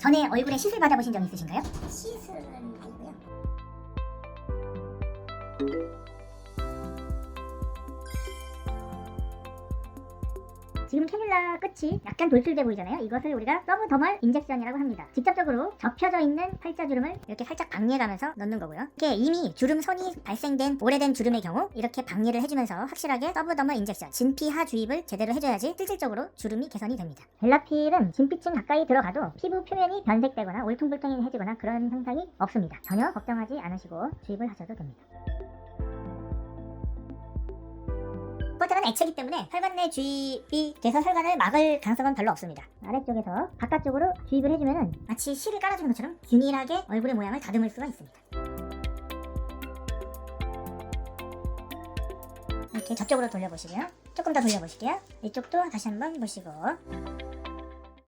전에 얼굴에 시술 받아보신 적 있으신가요? 시술은 아니고요. 지금 캐뉼라 끝이 약간 돌출돼 보이잖아요. 이것을 우리가 서브더멀 인젝션이라고 합니다. 직접적으로 접혀져 있는 팔자 주름을 이렇게 살짝 박리해가면서 넣는 거고요. 이게 이미 주름 선이 발생된 오래된 주름의 경우 이렇게 박리를 해주면서 확실하게 서브더멀 인젝션, 진피하 주입을 제대로 해줘야지 실질적으로 주름이 개선이 됩니다. 벨라필은 진피층 가까이 들어가도 피부 표면이 변색되거나 울퉁불퉁해지거나 그런 현상이 없습니다. 전혀 걱정하지 않으시고 주입을 하셔도 됩니다. 혈관은 액체이기 때문에 혈관 내 주입이 돼서 혈관을 막을 가능성은 별로 없습니다. 아래쪽에서 바깥쪽으로 주입을 해주면 마치 실을 깔아주는 것처럼 균일하게 얼굴의 모양을 다듬을 수가 있습니다. 이렇게 저쪽으로 돌려보시고요. 조금 더 돌려보실게요. 이쪽도 다시 한번 보시고